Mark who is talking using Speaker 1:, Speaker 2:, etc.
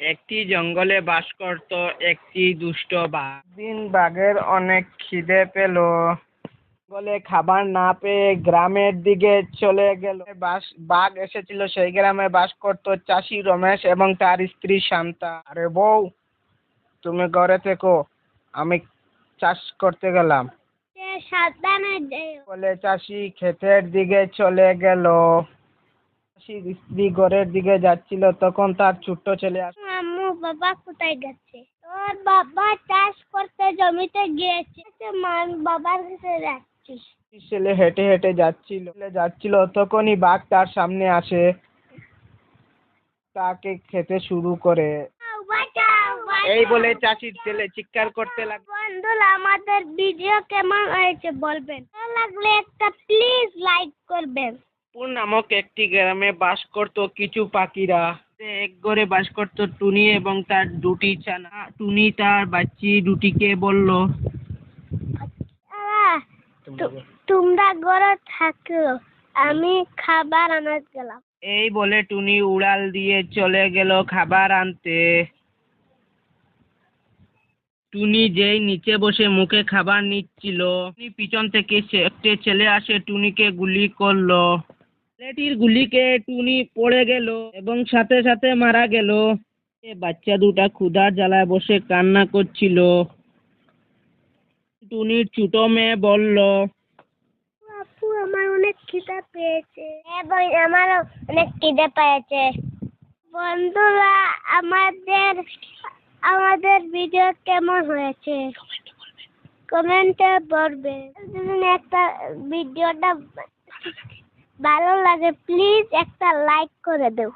Speaker 1: একটি জঙ্গলে বাস করত একটি দুষ্ট বাঘ দিন বাঘের অনেক খিদে পেল। জঙ্গলে খাবার না পেয়ে গ্রামের দিকে চলে গেল। বাস বাঘ এসেছিল সেই গ্রামে বাস করত চাষি রমেশ এবং তার স্ত্রী শান্তা। আরে বউ তুমি ঘরে থেকো আমি চাষ করতে গেলাম।
Speaker 2: সাবধানে যেও।
Speaker 1: বলে চাষি ক্ষেতের দিকে চলে গেল। চাষির স্ত্রী ঘরের দিকে যাচ্ছিল তখন তার ছোট্ট ছেলে আসলো
Speaker 2: আম্মু বাবা কোথায় গেছে? তোর বাবা চাষ করতে জমিতে গিয়েছে। মা বাবার কাছে যাচ্ছিস
Speaker 1: ছেলে হেঁটে হেঁটে যাচ্ছিল যাচ্ছিল তখনই বাঘ তার সামনে আসে। তাকে খেতে শুরু করে। এই বলে চাষির ছেলে চিৎকার করতে লাগল।
Speaker 2: বন্ধুরা আমাদের ভিডিও কেমন হয়েছে বলবেন? ভালো লাগলে একটা প্লিজ লাইক করবেন।
Speaker 1: পুর নামক একটি গ্রামে বাস করত কিছু পাখিরা। এক ঘরে বাস করত টুনি এবং তার দুটি ছানা। টুনি তার বাচ্চি দুটিকে বলল
Speaker 2: তোমরা ঘরে থাকো আমি খাবার আনাজ গেলাম।
Speaker 1: এই বলে টুনি উড়াল দিয়ে চলে গেল খাবার আনতে। টুনি যেই নিচে বসে মুখে খাবার নিচ্ছিল পিছন থেকে একটি ছেলে আসে টুনিকে গুলি করল। ছেলেটির গুলিকে টুনি পড়ে গেল এবং সাথে সাথে মারা গেল। বাচ্চা দুটা ক্ষুধার জ্বালায় বসে কান্না করছিল। টুনির ছোট মেয়ে বলল,
Speaker 2: আপু, আমার অনেক খিদে পেয়েছে। এবং আমারও অনেক খিদে পেয়েছে। বন্ধুরা, আমাদের আমাদের ভিডিও কেমন হয়েছে? কমেন্টে বলবে। একটা ভিডিওটা ভালো লাগে প্লিজ একটা লাইক করে দেও।